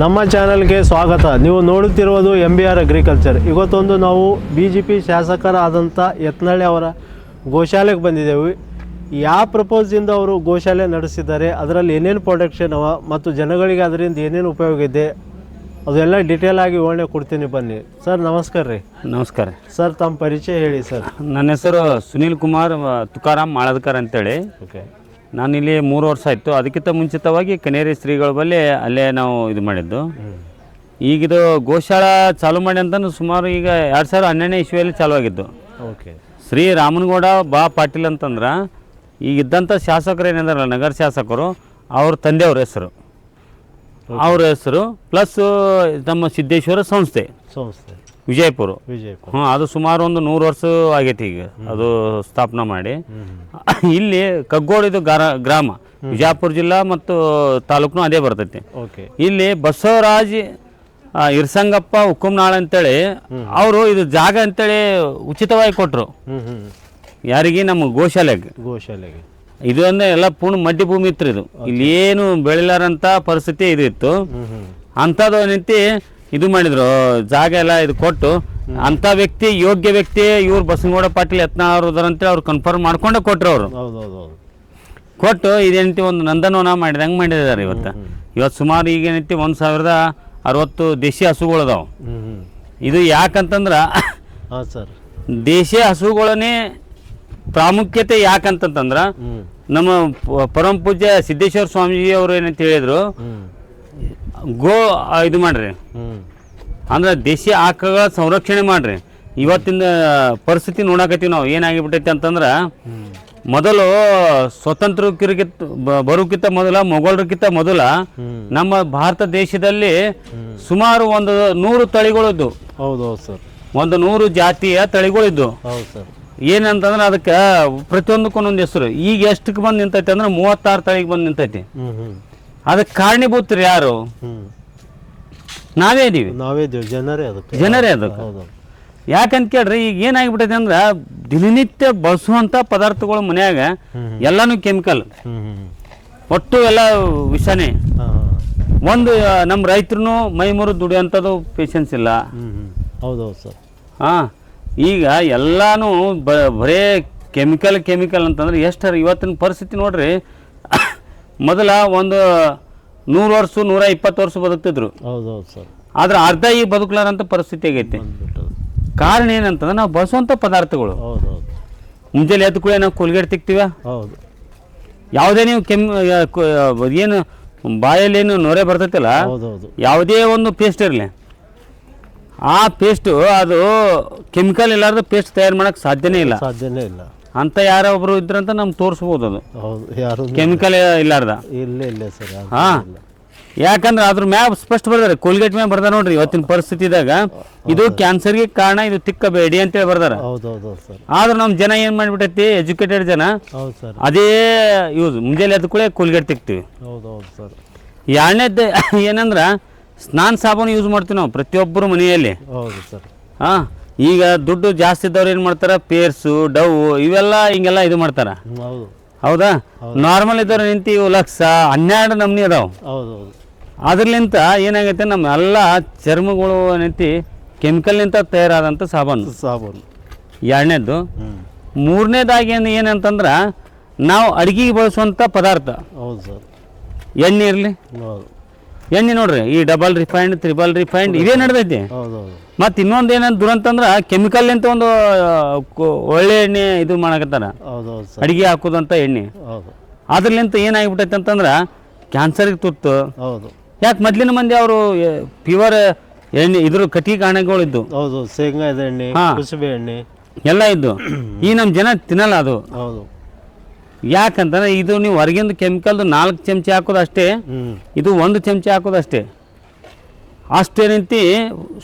ನಮ್ಮ ಚಾನಲ್ಗೆ ಸ್ವಾಗತ. ನೀವು ನೋಡುತ್ತಿರುವುದು ಎಂ ಬಿ ಆರ್ ಅಗ್ರಿಕಲ್ಚರ್ ಇವತ್ತೊಂದು ನಾವು ಬಿ ಜೆ ಪಿ ಶಾಸಕರಾದಂಥ ಯತ್ನಳ್ಳಿ ಅವರ ಗೋಶಾಲೆಗೆ ಬಂದಿದ್ದೇವೆ. ಯಾವ ಪ್ರಪೋಸ್ದಿಂದ ಅವರು ಗೋಶಾಲೆ ನಡೆಸಿದ್ದಾರೆ ಅದರಲ್ಲಿ ಏನೇನು ಪ್ರೊಡಕ್ಷನ್ ಅವ ಮತ್ತು ಜನಗಳಿಗೆ ಅದರಿಂದ ಏನೇನು ಉಪಯೋಗ ಇದೆ ಅದೆಲ್ಲ ಡೀಟೇಲ್ ಆಗಿ ವಿವರಣೆ ಕೊಡ್ತೀನಿ ಬನ್ನಿ. ಸರ್ ನಮಸ್ಕಾರ ರೀ. ನಮಸ್ಕಾರ ಸರ್ ತಮ್ಮ ಪರಿಚಯ ಹೇಳಿ ಸರ್ ನನ್ನ ಹೆಸರು ಸುನೀಲ್ ಕುಮಾರ್ ತುಕಾರಾಮ್ ಮಾಳದ್ಕರ್ ಅಂತೇಳಿ. ಓಕೆ ನಾನಿಲ್ಲಿ ಮೂರು ವರ್ಷ ಆಯಿತು. ಅದಕ್ಕಿಂತ ಮುಂಚಿತವಾಗಿ ಕನೇರಿ ಶ್ರೀಗಳ ಬಳಿ ಅಲ್ಲೇ ನಾವು ಇದು ಮಾಡಿದ್ದು. ಈಗಿದು ಗೋಶಾಲ ಚಾಲು ಮಾಡಿ ಅಂತಂದು ಸುಮಾರು ಈಗ ಎರಡು ಸಾವಿರದ ಹನ್ನೆರಡನೇ ಇಸ್ವಿಯಲ್ಲಿ ಚಾಲು ಆಗಿದ್ದು ಓಕೆ. ಶ್ರೀ ರಾಮನಗೌಡ ಬಾ ಪಾಟೀಲ್ ಅಂತಂದ್ರೆ ಈಗಿದ್ದಂಥ ಶಾಸಕರು ಏನಂದ್ರಲ್ಲ ನಗರ ಶಾಸಕರು ಅವ್ರ ತಂದೆಯವ್ರ ಹೆಸರು. ಅವ್ರ ಹೆಸರು ಪ್ಲಸ್ ನಮ್ಮ ಸಿದ್ದೇಶ್ವರ ಸಂಸ್ಥೆ. ಸಂಸ್ಥೆ. ವಿಜಯಪುರ. ವಿಜಯಪುರ. ಹ್ಞೂ ಅದು ಸುಮಾರು ಒಂದು ನೂರು ವರ್ಷ ಆಗೈತಿ ಈಗ ಅದು ಸ್ಥಾಪನೆ ಮಾಡಿ. ಇಲ್ಲಿ ಕಗ್ಗೋಡಿದು ಗ್ರಾ ಗ್ರಾಮ. ವಿಜಯಪುರ ಜಿಲ್ಲಾ ಮತ್ತು ತಾಲೂಕ್ನು ಅದೇ ಬರ್ತೈತಿ. ಓಕೆ. ಇಲ್ಲಿ ಬಸವರಾಜ್ ಇರ್ಸಂಗಪ್ಪ ಉಕ್ಕುಮ್ನಾಳ್ ಅಂತೇಳಿ ಅವರು ಇದು ಜಾಗ ಅಂತೇಳಿ ಉಚಿತವಾಗಿ ಕೊಟ್ಟರು ಯಾರಿಗೆ? ನಮ್ಮ ಗೋಶಾಲೆಗೆ. ಗೋಶಾಲೆಗೆ. ಇದು ಅಂದ್ರೆ ಎಲ್ಲ ಪೂರ್ಣ ಮಡ್ಡಿ ಭೂಮಿ ಇತ್ತು ಇದು. ಇಲ್ಲಿ ಏನು ಬೆಳಿಲಾರಂತ ಪರಿಸ್ಥಿತಿ ಇದು ಇತ್ತು. ಅಂಥದ್ದು ಏನೈತಿ ಇದು ಮಾಡಿದ್ರು ಜಾಗ ಎಲ್ಲ ಇದು ಕೊಟ್ಟು ಅಂತ ವ್ಯಕ್ತಿ ಯೋಗ್ಯ ವ್ಯಕ್ತಿ ಇವ್ರು ಬಸನಗೌಡ ಪಾಟೀಲ್ ಯತ್ನ ಅವ್ರು ಅಂತೇಳಿ ಅವ್ರು ಕನ್ಫರ್ಮ್ ಮಾಡ್ಕೊಂಡೆ ಕೊಟ್ರು ಅವರು. ಕೊಟ್ಟು ಇದೇನೈತಿ ಒಂದು ನಂದನವನ ಮಾಡಿದ ಹಂಗೆ ಮಾಡಿದ್ದಾರೆ ಇವತ್ತು. ಇವತ್ತು ಸುಮಾರು ಈಗ ಏನೈತಿ ಒಂದು ಸಾವಿರದ ಅರವತ್ತು ದೇಶಿ ಹಸುಗಳು ಅದಾವೆ. ಹ್ಞೂ ಹ್ಞೂ ಇದು ಯಾಕಂತಂದ್ರೆ ಸರ್. ದೇಶಿ ಹಸುಗಳನ್ನೇ ಪ್ರಾಮುಖ್ಯತೆ ಯಾಕಂತಂತಂದ್ರೆ ನಮ್ಮ ಪರಮ ಪೂಜ್ಯ ಸಿದ್ದೇಶ್ವರ ಸ್ವಾಮೀಜಿ ಅವರು ಏನಂತ ಹೇಳಿದ್ರು ಗೋ ಇದು ಮಾಡ್ರಿ. ಅಂದ್ರೆ ದೇಶಿ ಆಕಳ ಸಂರಕ್ಷಣೆ ಮಾಡ್ರಿ. ಇವತ್ತಿನ ಪರಿಸ್ಥಿತಿ ನೋಡಾಕತ್ತೀವಿ ನಾವು. ಏನಾಗಿಬಿಟ್ಟೈತಿ ಅಂತಂದ್ರೆ ಮೊದಲು ಸ್ವತಂತ್ರ ಬರೋಕ್ಕಿಂತ ಮೊದಲ ಮೊಘಲರಿಗಿಂತ ಮೊದಲ ನಮ್ಮ ಭಾರತ ದೇಶದಲ್ಲಿ ಸುಮಾರು ಒಂದು ನೂರು ತಳಿಗಳಿದ್ದು ಹೌದು ಹೌದು ಸರ್. ಒಂದು ನೂರು ಜಾತಿಯ ತಳಿಗಳಿದ್ದು ಹೌದು ಸರ್. ಏನಂತಂದ್ರೆ ಅದಕ್ಕೆ ಪ್ರತಿಯೊಂದಕ್ಕೂ ಒಂದೊಂದು ಹೆಸರು. ಈಗ ಎಷ್ಟಕ್ಕೆ ಬಂದು ನಿಂತೈತಿ ಅಂದ್ರೆ ಮೂವತ್ತಾರು ತಳಿಗೆ ಬಂದು ನಿಂತೈತಿ. ಅದಕ್ಕೆ ಕಾರಣೀಭೂತರು ಯಾರು? ನಾವೇ ಇದೀವಿ. ನಾವೇ ಇದ್ದೀವಿ ಜನರೇ ಅದಕ್ಕೆ. ಜನರೇ ಅದಕ್ಕೆ. ಹೌದು ಯಾಕಂತ ಕೇಳ್ರಿ ಈಗ ಏನಾಗ್ಬಿಟ್ಟೈತೆ ಅಂದ್ರೆ ದಿನನಿತ್ಯ ಬಳಸುವಂತ ಪದಾರ್ಥಗಳು ಮನ್ಯಾಗ. ಎಲ್ಲಾನು ಕೆಮಿಕಲ್. ಒಟ್ಟು ಎಲ್ಲ ವಿಷನೇ. ಒಂದು ನಮ್ಮ ರೈತರು ಮೈ ಮುರಿದು ದುಡಿಯೋಂಥದ್ದು ಪೇಷನ್ಸ್ ಇಲ್ಲ. ಹ್ಞೂ ಹ್ಞೂ ಹೌದು ಹೌದು ಸರ್. ಹಾಂ. ಈಗ ಎಲ್ಲಾನು ಬ ಬರೇ ಕೆಮಿಕಲ್ ಕೆಮಿಕಲ್ ಅಂತಂದ್ರೆ ಎಷ್ಟು ಇವತ್ತಿನ ಪರಿಸ್ಥಿತಿ ನೋಡ್ರಿ ಮೊದಲ ಒಂದು ನೂರು ವರ್ಷ ನೂರ ಇಪ್ಪತ್ತು ವರ್ಷ ಬದುಕ್ತಿದ್ರು. ಸರ್. ಆದ್ರೆ ಅರ್ಧ ಈ ಬದುಕಲಾರಂತ ಪರಿಸ್ಥಿತಿ ಆಗೈತಿ. ಕಾರಣ ಏನಂತಂದ್ರೆ ನಾವು ಬಳಸುವಂಥ ಪದಾರ್ಥಗಳು. ಮುಂಜಾನೆ ಎದ್ದು ಕೂಡ ನಾವು ಕೋಲ್ಗೇಟ್ ತಿಕ್ತೀವ. ಹೌದು. ಯಾವುದೇ ನೀವು ಕೆಮ್ ಏನು ಬಾಯಲ್ಲಿ ಏನು ನೊರೆ ಬರ್ತೈತಲ್ಲ ಯಾವುದೇ ಒಂದು ಪೇಸ್ಟ್ ಇರಲಿ. ಆ ಪೇಸ್ಟು ಅದು ಕೆಮಿಕಲ್ ಇಲ್ಲಾರ್ದು ಪೇಸ್ಟ್ ತಯಾರು ಮಾಡೋಕ್ಕೆ ಸಾಧ್ಯನೇ ಇಲ್ಲ. ಸಾಧ್ಯನೇ ಇಲ್ಲ. ಅಂತ ಯಾರೋ ಒಬ್ರು ಇದ್ರಂತ ನಮ್ಗೆ ತೋರಿಸ್ಬೋದು ಅದು. ಹೌದು ಯಾರು ಕೆಮಿಕಲ್ ಇಲ್ಲಾರ್ದ? ಇಲ್ಲ ಇಲ್ಲ ಸರ್ ಹಾ. ಯಾಕಂದ್ರೆ ಅದ್ರ ಮ್ಯಾಪ್ ಸ್ಪಷ್ಟ ಬರ್ದಾರೆ. ಕೋಲ್ಗೇಟ್ ಮ್ಯಾಪ್ ಬರ್ದಾರ ನೋಡ್ರಿ ಇವತ್ತಿನ ಪರಿಸ್ಥಿತಿದಾಗ ಇದು ಕ್ಯಾನ್ಸರ್ಗೆ ಕಾರಣ ಇದು ತಿಕ್ಕಬೇಡಿ ಅಂತೇಳಿ ಬರ್ದಾರ. ಸರ್. ಆದ್ರೆ ನಮ್ಮ ಜನ ಏನು ಮಾಡಿಬಿಟ್ಟೈತಿ ಎಜುಕೇಟೆಡ್ ಜನ ಹೌದು ಸರ್. ಅದೇ ಯೂಸ್. ಮುಂಜಾನೆ ಎದ್ದ ಕೂಡ ಕೋಲ್ಗೇಟ್ ತಿಕ್ತೀವಿ. ಹೌದು ಹೌದು ಸರ್. ಎರಡನೇದ್ದು ಏನಂದ್ರೆ ಸ್ನಾನ ಸಾಬೂನು ಯೂಸ್ ಮಾಡ್ತೀವಿ ನಾವು ಪ್ರತಿಯೊಬ್ಬರು ಮನೆಯಲ್ಲಿ. ಹೌದು ಸರ್. ಹಾಂ. ಈಗ ದುಡ್ಡು ಜಾಸ್ತಿ ಇದ್ದವ್ರು ಏನು ಮಾಡ್ತಾರೆ? ಪೇರ್ಸು ಡವ್ ಇವೆಲ್ಲ ಹಿಂಗೆಲ್ಲ ಇದು ಮಾಡ್ತಾರೆ. ಹೌದು. ಹೌದಾ? ನಾರ್ಮಲ್ ಇದ್ದವ್ರು ನಿಂತು ಇವು ಲಕ್ಷ ಹನ್ನೆರಡು ನಮ್ನಿ ಅದಾವ್. ಹೌದು ಹೌದು. ಅದ್ರಲಿಂತ ಏನಾಗೈತೆ? ನಮ್ಮ ಎಲ್ಲ ಚರ್ಮಗಳು ನಿಂತು ಕೆಮಿಕಲ್ನಿಂದ ತಯಾರಾದಂಥ ಸಾಬೂನು. ಸಾಬೂನು. ಎರಡನೇದ್ದು ಹ್ಞೂ ಮೂರನೇದಾಗಿ ಏನು ಏನಂತಂದ್ರೆ ನಾವು ಅಡುಗೆಗೆ ಬಳಸುವಂಥ ಪದಾರ್ಥ. ಹೌದು ಸರ್. ಎಣ್ಣೆ ಇರಲಿ. ಹೌದು. ಎಣ್ಣೆ ನೋಡ್ರಿ ಈ ಡಬಲ್ ರಿಫೈಂಡ್ ತ್ರಿಬಲ್ ರಿಫೈಂಡ್ ಇದೇ ನಡೆದೈತಿ. ಹೌದು ಹೌದು ಮತ್ತು ಇನ್ನೊಂದು ಏನಂತ ದುರಂತಂದ್ರೆ ಕೆಮಿಕಲ್ ಅಂತ ಒಂದು ಒಳ್ಳೆ ಎಣ್ಣೆ ಇದು ಮಾಡಕತ್ತಾರ. ಹೌದು ಹೌದು ಅಡಿಗೆ ಹಾಕೋದಂತ ಎಣ್ಣೆ. ಹೌದು. ಅದ್ರಲಿಂತ ಏನಾಗಿಬಿಟ್ಟೈತೆ ಅಂತಂದ್ರೆ ಕ್ಯಾನ್ಸರ್ಗೆ ತುತ್ತು. ಹೌದು. ಯಾಕೆ ಮೊದ್ಲಿನ ಮಂದಿ ಅವರು ಪ್ಯೂರ್ ಎಣ್ಣೆ ಇದ್ರ ಕಟ್ಟಿ ಕಾಣಗಳು ಹೌದು ಶೇಂಗಾ ಇದೆ ಎಣ್ಣೆ ಹಾ. ಕುಸುಬೆ ಎಣ್ಣೆ. ಎಲ್ಲ ಇದ್ದು. ಈ ನಮ್ಮ ಜನ ತಿನ್ನಲ್ಲ ಅದು. ಹೌದು. ಯಾಕಂತಂದ್ರೆ ಇದು ನೀವು ಹೊರಗಿಂದ ಕೆಮಿಕಲ್ದು ನಾಲ್ಕು ಚಮಚ ಹಾಕೋದಷ್ಟೇ ಇದು ಒಂದು ಚಮಚ ಹಾಕೋದಷ್ಟೇ. ಅಷ್ಟೇ ಅಷ್ಟೇನಂತಿ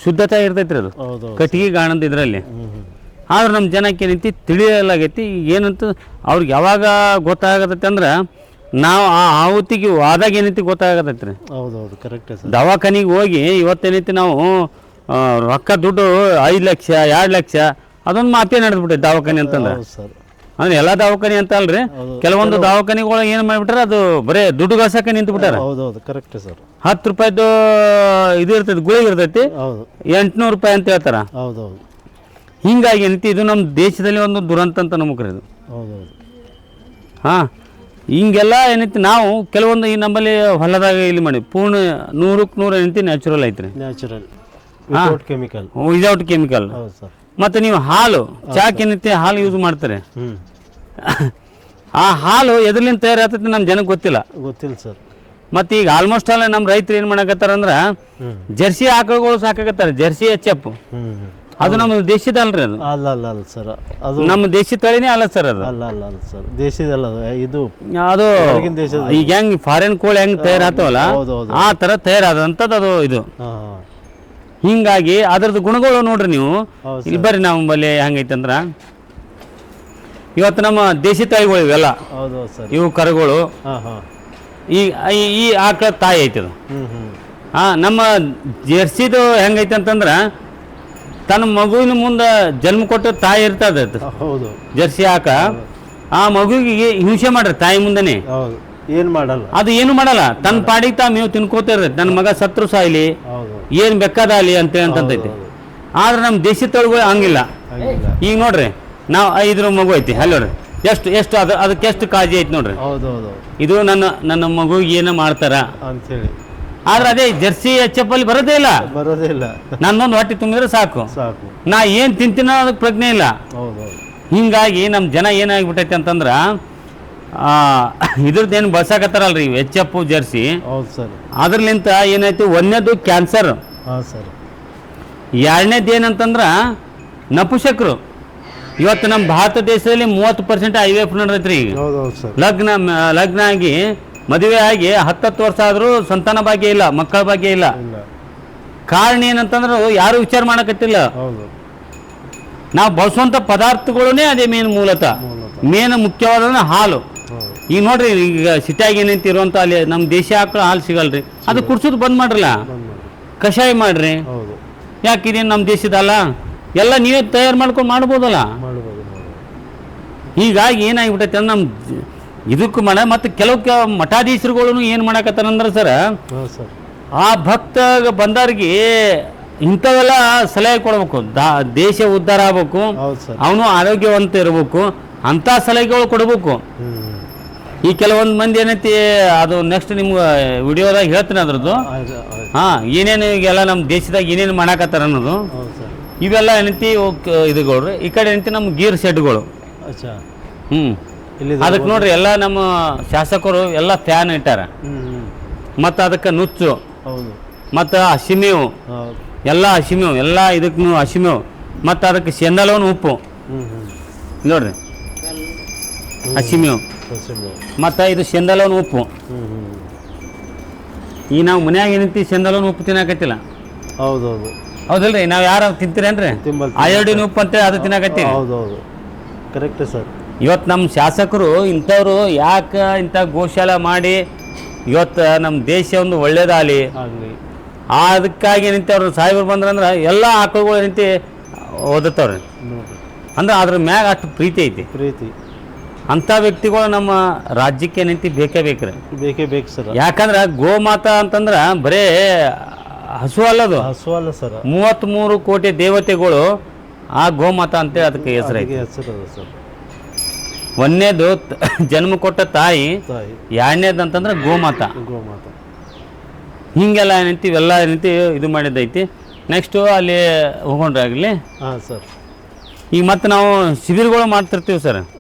ಶುದ್ಧತೆ ಇರ್ತೈತ್ರಿ ಅದು. ಕಟ್ಟಿಗೆ ಗಾಣದ ಇದರಲ್ಲಿ. ಆದ್ರೆ ನಮ್ಮ ಜನಕ್ಕೆ ನಿಂತಿ ತಿಳಿಯಲಾಗೈತಿ. ಏನಂತ ಅವ್ರಿಗೆ ಯಾವಾಗ ಗೊತ್ತಾಗತೈತೆ ಅಂದ್ರೆ ನಾವು ಆ ಆವತ್ತಿಗೆ ಆದಾಗ ಏನೈತಿ ಗೊತ್ತಾಗತ್ತೈತಿ ರೀ ಹೌದು ಹೌದು ಕರೆಕ್ಟೇ ದವಾಖಾನಿಗೆ ಹೋಗಿ ಇವತ್ತೇನೈತಿ ನಾವು ರೊಕ್ಕ ದುಡ್ಡು ಐದು ಲಕ್ಷ ಎರಡು ಲಕ್ಷ ಅದೊಂದು ಮಾತೇ ನಡೆದ್ಬಿಟ್ಟೈತೆ ದವಾಖಾನೆ ಅಂತಂದ್ರೆ. ಸರ್. ಅಂದ್ರೆ ಎಲ್ಲಾ ದವಾಖಾನೆ ಅಂತ ಅಲ್ರಿ. ಕೆಲವೊಂದು ದವಾಖಾನೆಗಳು ಏನ್ ಮಾಡ್ಬಿಟ್ರ ಅದು ಬರೇ ದುಡ್ಡು ಗಾಸಕ್ಕೆ ನಿಂತು ಬಿಟ್ಟಾರ ಹೌದೌದು ಕರೆಕ್ಟ್ ಸರ್. ಹತ್ತು ರೂಪಾಯಿದು ಇದು ಇರ್ತೈತಿ ಗುಳಿ ಇರ್ತೈತಿ. ಎಂಟ್ನೂರು ರೂಪಾಯಿ ಅಂತ ಹೇಳ್ತಾರ. ಹೌದೌದು. ಹಿಂಗಾಗಿ ಏನೈತಿ ಇದು ನಮ್ಮ ದೇಶದಲ್ಲಿ ಒಂದು ದುರಂತ ಅಂತ ನಮಗೆ ಇದು ಹೌದೌದು. ಹಾ ಹಿಂಗೆಲ್ಲ ಏನೈತಿ ನಾವು ಕೆಲವೊಂದು ಈ ನಮ್ಮಲ್ಲಿ ಹೊಲದಾಗ ಇಲ್ಲಿ ಮಾಡಿ ಪೂರ್ಣ ನೂರಕ್ಕೆ ನೂರು ಏನೈತಿ ನ್ಯಾಚುರಲ್ ಐತ್ರಿ. Natural without chemical without chemical ಹೌದು ಸರ್. ಮತ್ತು ನೀವು ಹಾಲು ಚಾಕ್ ನಿತ್ಯ ಹಾಲು ಯೂಸ್ ಮಾಡ್ತಾರೆ. ಆ ಹಾಲು ಎದ್ರಲಿಂದ ತಯಾರಾಗ್ತೈತೆ ನಮ್ಮ ಜನಕ್ಕೆ ಗೊತ್ತಿಲ್ಲ. ಗೊತ್ತಿಲ್ಲ ಸರ್. ಮತ್ತು ಈಗ ಆಲ್ಮೋಸ್ಟ್ ಅಲ್ಲ ನಮ್ಮ ರೈತರು ಏನು ಮಾಡಕತ್ತಾರ ಅಂದ್ರೆ ಜರ್ಸಿ ಆಕಳುಗಳು ಸಾಕಾಕತ್ತಾರೆ ಜರ್ಸಿ ಎಚ್ ಎಫ್ ಅದು ನಮ್ಮ ದೇಶದ ಅಲ್ರಿ ಅದು. ಅಲ್ಲ ಅಲ್ಲ ಅಲ್ಲ ಸರ್. ಅದು ನಮ್ಮ ದೇಶದ ತಳಿನೇ ಅಲ್ಲ ಸರ್ ಅದು. ಅಲ್ಲ ಅಲ್ಲ ಅಲ್ಲ ಸರ್. ದೇಶದಲ್ಲ ಇದು ಅದು ಈಗ ಹೆಂಗ್ ಫಾರಿನ್ ಕೋಳಿ ಹೆಂಗ್ ಹೌದು. ಆ ತರ ತಯಾರಾದಂತದ್ದು ಅದು ಇದು. ಹಿಂಗಾಗಿ ಅದ್ರದ್ದು ಗುಣಗಳು ನೋಡ್ರಿ ನೀವು. ಇಲ್ಲಿ ಬರ್ರಿ ನಾವು ಬಲ್ಲಿ ಹೆಂಗೈತೆ ಅಂದ್ರ ಇವತ್ತು ನಮ್ಮ ದೇಶಿ ತಾಯಿಗಳು ಇವೆಲ್ಲ. ಇವು ಕರುಗಳು. ಈ ಈ- ಆಕಳ ತಾಯಿ ಐತಿ ಅದು. ಹಾಂ ನಮ್ಮ ಜೆರ್ಸಿದು ಹೆಂಗೈತೆ ಅಂತಂದ್ರ ತನ್ನ ಮಗುವಿನ ಮುಂದೆ ಜನ್ಮ ಕೊಟ್ಟ ತಾಯಿ ಇರ್ತದೆ ಅದು. ಹೌದು. ಜರ್ಸಿ ಆಕ. ಆ ಮಗುವಿಗೆ ಹಿಂಸೆ ಮಾಡ್ರಿ ತಾಯಿ ಮುಂದೆನೆ. ಏನು ಮಾಡಲ್ಲ. ಅದು ಏನು ಮಾಡಲ್ಲ. ತನ್ನ ಪಾಡಿಗೆ ತಾ ಮೇವು ತಿನ್ಕೋತಿರ್ತೈತೆ ನನ್ನ ಮಗ ಸತ್ರು ಸಾಯ್ಲಿ. ಹೌದು ಬೇಕಾದ ಅಲ್ಲಿ ಅಂತ ಅಂತೈತಿ ಆದ್ರೆ ನಮ್ಮ ದೇಶದ ತೊಳಗಳು ಹಂಗಿಲ್ಲ. ಈಗ ನೋಡ್ರಿ ನಾವು ಇದ್ರ ಮಗು ಐತಿ ಅಲ್ಲಿ ನೋಡ್ರಿ. ಎಷ್ಟು ಎಷ್ಟು ಅದು ಅದಕ್ಕೆ ಎಷ್ಟು ಕಾಳಜಿ ಐತಿ ನೋಡ್ರಿ. ಇದು ನನ್ನ ನನ್ನ ಮಗು ಏನು ಮಾಡ್ತಾರ? ಹೇಳಿ ಆದ್ರೆ ಅದೇ ಜರ್ಸಿ ಎಚ್ ಎಫ್ ಅಲ್ಲಿ ಬರೋದೇ ಇಲ್ಲ. ಬರೋದೇ ಇಲ್ಲ. ನನ್ನೊಂದು ಹೊಟ್ಟೆ ತುಂಬಿದ್ರೆ ಸಾಕು. ಸಾಕು. ನಾ ಏನು ತಿಂತೀನೋ ಅದಕ್ಕೆ ಪ್ರಜ್ಞೆ ಇಲ್ಲ. ಹಿಂಗಾಗಿ ನಮ್ಮ ಜನ ಏನಾಗ್ಬಿಟ್ಟೈತೆ ಅಂತಂದ್ರೆ ಇದ್ರದ್ದು ಏನು ಬಳಸಾಕತ್ತಾರಲ್ರಿ ಎಚ್ ಎಫ್ ಜರ್ಸಿ? ಹೌದು ಸರ್. ಅದ್ರಲಿಂತ ಏನಾಯ್ತು? ಒಂದನೇದು ಕ್ಯಾನ್ಸರ್. ಹಾಂ ಸರ್. ಎರಡನೇದು ಏನಂತಂದ್ರೆ ನಪುಷಕರು ಇವತ್ತು ನಮ್ಮ ಭಾರತ ದೇಶದಲ್ಲಿ ಮೂವತ್ತು ಪರ್ಸೆಂಟ್ ಐ ವಿ ಎಫ್ ನಡೆದೈತ್ರಿ ಈಗ. ಹೌದು ಹೌದು ಸರ್. ಲಗ್ನ ಲಗ್ನ ಆಗಿ ಮದುವೆ ಆಗಿ ಹತ್ತತ್ತು ವರ್ಷ ಆದರೂ ಸಂತಾನ ಭಾಗ್ಯ ಇಲ್ಲ ಮಕ್ಕಳ ಭಾಗ್ಯ ಇಲ್ಲ. ಕಾರಣ ಏನಂತಂದ್ರೆ ಯಾರು ವಿಚಾರ ಮಾಡಕತ್ತಿಲ್ಲ. ಹೌದು. ನಾವು ಬಳಸುವಂಥ ಪದಾರ್ಥಗಳೇ ಅದೇ ಮೇನ್ ಮೂಲತಃ. ಮೇನ್ ಮುಖ್ಯವಾದ ಹಾಲು. ಈಗ ನೋಡ್ರಿ ಈಗ ಸಿಟಿಯಾಗಿ ಏನಂತ ಇರುವಂತ ಅಲ್ಲಿ ನಮ್ಮ ದೇಶ ಆಕಳ ಹಾಲು ಸಿಗಲ್ರಿ. ಅದು ಕುಡ್ಸೋದು ಬಂದ್ ಮಾಡ್ರಲ್ಲ? ಕಷಾಯ ಮಾಡ್ರಿ. ಯಾಕೆ ಇದೇನು ನಮ್ಮ ದೇಶದಲ್ಲ? ಎಲ್ಲ ನೀವೇ ತಯಾರು ಮಾಡ್ಕೊಂಡು ಮಾಡ್ಬೋದಲ್ಲ? ಮಾಡ್ಬೋದು ಮಾಡ್ಬೋದು. ಹೀಗಾಗಿ ಏನಾಗ್ಬಿಟ್ಟೈತೆ ಅಂದ್ರೆ ನಮ್ಮ ಇದಕ್ಕೂ ಮಾಡ ಮತ್ತು ಕೆಲವು ಮಠಾಧೀಶರುಗಳು ಏನು ಮಾಡಕತ್ತಾರಂದ್ರೆ ಸರ್ ಆ ಭಕ್ತ ಬಂದವ್ರಿಗೆ ಇಂಥವೆಲ್ಲ ಸಲಹೆ ಕೊಡ್ಬೇಕು. ದೇಶ ಉದ್ಧಾರ ಆಗ್ಬೇಕು. ಅವನು ಆರೋಗ್ಯವಂತ ಇರಬೇಕು. ಅಂತ ಸಲಹೆಗಳು ಕೊಡಬೇಕು. ಈ ಕೆಲವೊಂದು ಮಂದಿ ಏನೈತಿ ಅದು ನೆಕ್ಸ್ಟ್ ನಿಮ್ಗೆ ವಿಡಿಯೋದಾಗ ಹೇಳ್ತೀನಿ ಅದ್ರದ್ದು. ಹಾ ಏನೇನು ಈಗೆಲ್ಲ ನಮ್ಮ ದೇಶದಾಗ ಏನೇನು ಮಾಡಾಕತ್ತಾರ ಅನ್ನೋದು. ಇವೆಲ್ಲ ಏನೈತಿ ಇದುಗಳು ಈ ಕಡೆ ಏನೈತಿ ನಮ್ಮ ಗೀರ್ ಶೆಡ್ಗಳು. ಹ್ಞೂ ಅದಕ್ಕೆ ನೋಡ್ರಿ ಎಲ್ಲ ನಮ್ಮ ಶಾಸಕರು ಎಲ್ಲ ಫ್ಯಾನ್ ಇಟ್ಟಾರ. ಮತ್ತು ಅದಕ್ಕೆ ನುಚ್ಚು. ಮತ್ತು ಹಸಿಮೇವು. ಎಲ್ಲ ಹಸಿಮೇವು ಎಲ್ಲ ಇದಕ್ಕೂ ಹಸಿಮೇವು. ಮತ್ತು ಅದಕ್ಕೆ ಸೆಂದಲವನ್ನು ಉಪ್ಪು. ನೋಡ್ರಿ. ಹಸಿಮೇವು. ಮತ್ತು ಇದು ಸೆಂದಲೋನ್ ಉಪ್ಪು. ಈ ನಾವು ಮನ್ಯಾಗ ಏನಂತಿ ಸೆಂದಲೋನ್ ಉಪ್ಪು ತಿನ್ನಕತ್ತಿಲ್ಲ. ಹೌದು ಹೌದು ಹೌದಲ್ರಿ ನಾವು ಯಾರು ತಿಂತೀರೇನ್ರಿ? ಅಯೋಡಿನ ಉಪ್ಪು ಅಂತೇಳಿ ಅದು ತಿನ್ನಕತ್ತೀವಿ ಹೌದು ಹೌದು ಕರೆಕ್ಟ್ ಸರ್. ಇವತ್ತು ನಮ್ಮ ಶಾಸಕರು ಇಂಥವ್ರು ಯಾಕೆ ಇಂಥ ಗೋಶಾಲ ಮಾಡಿ ಇವತ್ತು ನಮ್ಮ ದೇಶ ಒಂದು ಒಳ್ಳೇದಾಗಲಿ. ಅದಕ್ಕಾಗಿ ನಿಂತವ್ರು ಸಾಹೇಬರು ಬಂದ್ರಂದ್ರೆ ಎಲ್ಲ ಆಕಳುಗಳು ನಿಂತು ಓದತ್ತವ್ರಿ. ಅಂದ್ರೆ ಅದ್ರ ಮ್ಯಾಗ ಅಷ್ಟು ಪ್ರೀತಿ ಐತಿ. ಪ್ರೀತಿ. ಅಂಥ ವ್ಯಕ್ತಿಗಳು ನಮ್ಮ ರಾಜ್ಯಕ್ಕೆ ನಿಂತು ಬೇಕೇ ಬೇಕ್ರಿ. ಬೇಕೇ ಬೇಕು ಸರ್. ಗೋಮಾತಾ ಅಂತಂದ್ರೆ ಬರೇ ಹಸು ಅಲ್ಲದು. ಹಸು ಅಲ್ಲ ಸರ್. ಮೂವತ್ತ್ಮೂರು ಕೋಟಿ ದೇವತೆಗಳು ಆ ಗೋಮಾತಾ ಅಂತೇಳಿ ಅದಕ್ಕೆ ಹೆಸರೈತೆ. ಹೆಸರು ಐತಿ ಸರ್. ಒಂದನೇದು ತ- ಜನ್ಮ ಕೊಟ್ಟ ತಾಯಿ ತಾಯಿ. ಎರಡನೇದು ಅಂತಂದ್ರೆ ಗೋಮಾತಾ. ಗೋಮಾತ. ಹಿಂಗೆಲ್ಲ ಏನೈತಿ ಇವೆಲ್ಲ ಏನೈತಿ ಇದು ಮಾಡಿದ್ದೈತಿ. ನೆಕ್ಸ್ಟು ಅಲ್ಲಿ ಹೋಗೊಂಡ್ರೆ ಆಗಲಿ. ಹಾಂ ಸರ್. ಈಗ ಮತ್ತೆ ನಾವು ಶಿಬಿರಗಳು ಮಾಡ್ತಿರ್ತೀವಿ ಸರ್.